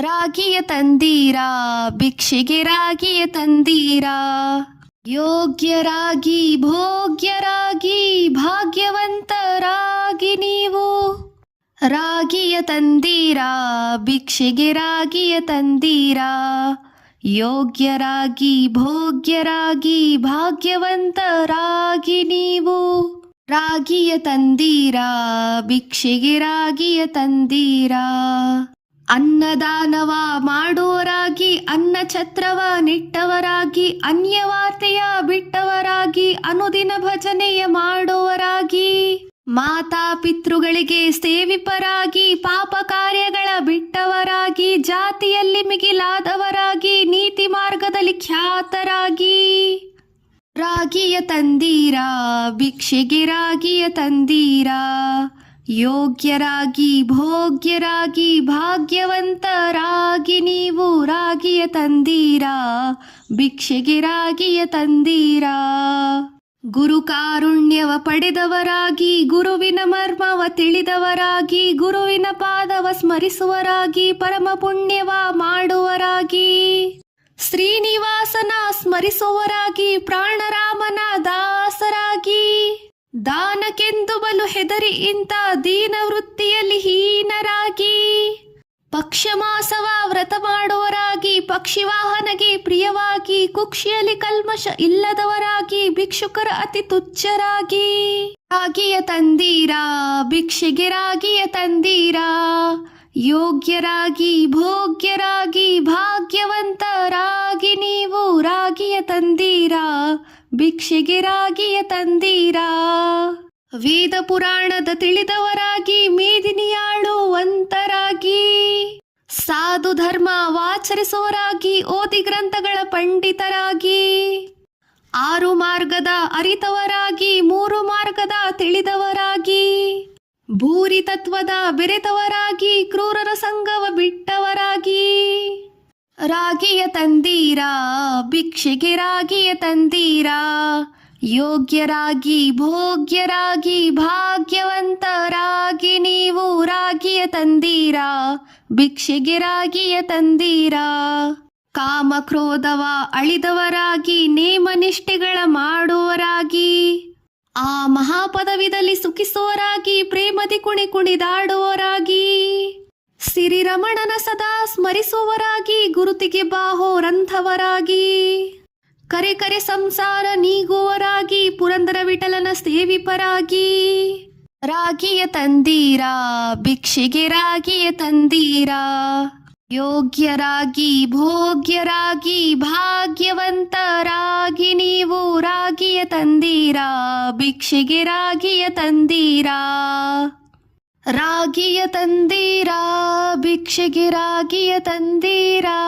ರಾಗಿಯ ತಂದೀರಾ, ಭಿಕ್ಷೆಗೆ ರಾಗಿಯ ತಂದೀರಾ. ಯೋಗ್ಯರಾಗಿ ಭೋಗ್ಯರಾಗಿ ಭಾಗ್ಯವಂತರಾಗಿ ನೀವು. ರಾಗಿಯ ತಂದೀರಾ, ಭಿಕ್ಷೆಗೆ ರಾಗಿಯ ತಂದೀರಾ. ಯೋಗ್ಯರಾಗಿ ಭೋಗ್ಯರಾಗಿ ಭಾಗ್ಯವಂತರಾಗಿ ನೀವು. ರಾಗಿಯ ತಂದೀರಾ, ಭಿಕ್ಷೆಗೆ ರಾಗಿಯ ತಂದೀರಾ. ಅನ್ನದಾನವ ಮಾಡುವರಾಗಿ ಅನ್ನ ಛತ್ರವ ನಿಟ್ಟವರಾಗಿ, ಅನ್ಯವಾರ್ತೆಯ ಬಿಟ್ಟವರಾಗಿ, ಅನುದಿನ ಭಜನೆಯ ಮಾಡುವರಾಗಿ. ಮಾತಾ ಪಿತೃಗಳಿಗೆ ಸೇವಿಪರಾಗಿ, ಪಾಪ ಕಾರ್ಯಗಳ ಬಿಟ್ಟವರಾಗಿ, ಜಾತಿಯಲ್ಲಿ ಮಿಗಿಲಾದವರಾಗಿ, ನೀತಿ ಮಾರ್ಗದಲ್ಲಿ ಖ್ಯಾತರಾಗಿ. ರಾಗಿಯ ತಂದೀರಾ, ಭಿಕ್ಷೆಗೆ ರಾಗಿಯ ತಂದೀರಾ. ಯೋಗ್ಯರಾಗಿ, ಭೋಗ್ಯರಾಗಿ, ಭಾಗ್ಯವಂತರಾಗಿ ನೀವು ರಾಗಿಯ ತಂದೀರಾ? ಭಿಕ್ಷೆಗೆ ರಾಗಿಯ ತಂದೀರಾ? ಗುರು ಕಾರುಣ್ಯವ ಪಡೆದವರಾಗಿ, ಗುರುವಿನ ಮರ್ಮವ ತಿಳಿದವರಾಗಿ, ಗುರುವಿನ ಪಾದವ ಸ್ಮರಿಸುವರಾಗಿ ಪರಮ ಪುಣ್ಯವ ಮಾಡುವರಾಗಿ. ಶ್ರೀನಿವಾಸನ ಸ್ಮರಿಸುವರಾಗಿ, ಪ್ರಾಣರಾಮನ ದಾನಕ್ಕೆಂದು ಬಲು ಹೆದರಿ ಇಂಥ ದೀನ ವೃತ್ತಿಯಲ್ಲಿ ಹೀನರಾಗಿ. ಪಕ್ಷಮಾಸವ ವ್ರತ ಮಾಡುವರಾಗಿ ಪಕ್ಷಿವಾಹನಗೆ ಪ್ರಿಯವಾಗಿ, ಕುಕ್ಷಿಯಲ್ಲಿ ಕಲ್ಮಶ ಇಲ್ಲದವರಾಗಿ, ಭಿಕ್ಷುಕರ ಅತಿ ತುಚ್ಛರಾಗಿ. ರಾಗಿಯ ತಂದೀರಾ, ಭಿಕ್ಷೆಗೆ ರಾಗಿಯ ತಂದೀರಾ. ಯೋಗ್ಯರಾಗಿ, ಭೋಗ್ಯರಾಗಿ, ಭಾಗ್ಯವಂತರಾಗಿ ನೀವು ರಾಗಿಯ ತಂದೀರಾ, ಭಿಕ್ಷೆಗೆ ರಾಗಿಯ ತಂದೀರಾ. ವೇದ ಪುರಾಣದ ತಿಳಿದವರಾಗಿ ಮೇದಿನಿಯಾಳುವಂತರಾಗಿ ಸಾಧು ಧರ್ಮ ವಾಚರಿಸುವರಾಗಿ ಓದಿ ಗ್ರಂಥಗಳ ಪಂಡಿತರಾಗಿ. ಆರು ಮಾರ್ಗದ ಅರಿತವರಾಗಿ, ಮೂರು ಮಾರ್ಗದ ತಿಳಿದವರಾಗಿ. ಭೂರಿ ತತ್ವದ ಬೆರೆತವರಾಗಿ, ಕ್ರೂರರ ಸಂಗವ ಬಿಟ್ಟವರಾಗಿ. ರಾಗಿಯ ತಂದೀರಾ, ಭಿಕ್ಷೆಗೆ ರಾಗಿಯ ತಂದೀರಾ ಯೋಗ್ಯರಾಗಿ, ಭೋಗ್ಯರಾಗಿ, ಭಾಗ್ಯವಂತರಾಗಿ ನೀವು ರಾಗಿಯ ತಂದೀರಾ ಭಿಕ್ಷೆಗೆ ರಾಗಿಯ ತಂದೀರಾ. ಕಾಮ ಕ್ರೋಧವ ಅಳಿದವರಾಗಿ, ನೇಮನಿಷ್ಠೆಗಳ ಮಾಡುವರಾಗಿ. ಆ ಮಹಾಪದವಿದಲ್ಲಿ ಸುಖಿಸುವರಾಗಿ ಪ್ರೇಮದಿ ಕುಣಿ ಕುಣಿದಾಡುವರಾಗಿ. ಸಿರಿರಮಣನ ಸದಾ ಸ್ಮರಿಸುವರಾಗಿ, ಗುರುತಿಗೆ ಬಾಹೋರಂಥವರಾಗಿ ಕರೆ ಕರೆ ಸಂಸಾರ ನೀಗುವರಾಗಿ ಪುರಂದರ ವಿಠಲನ ಸೇವಿಪರಾಗಿ. ರಾಗಿಯ ತಂದೀರಾ, ಭಿಕ್ಷೆಗೆ ರಾಗಿಯ ತಂದೀರಾ. ಯೋಗ್ಯರಾಗಿ, ಭೋಗ್ಯರಾಗಿ, ಭಾಗ್ಯವಂತರಾಗಿ ನೀವು ರಾಗಿಯ ತಂದೀರಾ, ಭಿಕ್ಷೆಗೆ ರಾಗಿಯ ತಂದೀರಾ. ರಾಗಿಯ ತಂದೀರಾ, ಭಿಕ್ಷೆಗೆ ರಾಗಿಯ ತಂದೀರಾ.